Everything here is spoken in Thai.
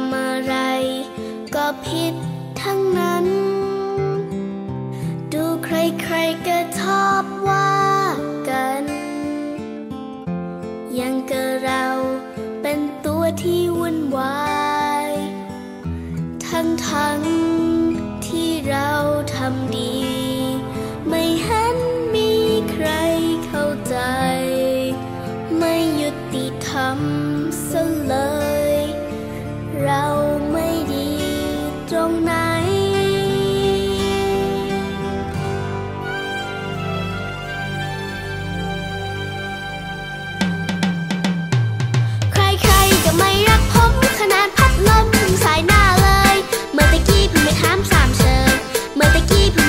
ำอะไรก็ผิดทั้งนั้น ดูใครๆก็ชอบว่ากัน ยังกิเราเป็นตัวที่วุ่นวาย ทั้งๆ ตรงไใครก็ไม่รักผมขนาดพัดลมสายหน้าเลย เมื่อตะกี้เพิ่ถามสามเชิญเมื่อตะกี้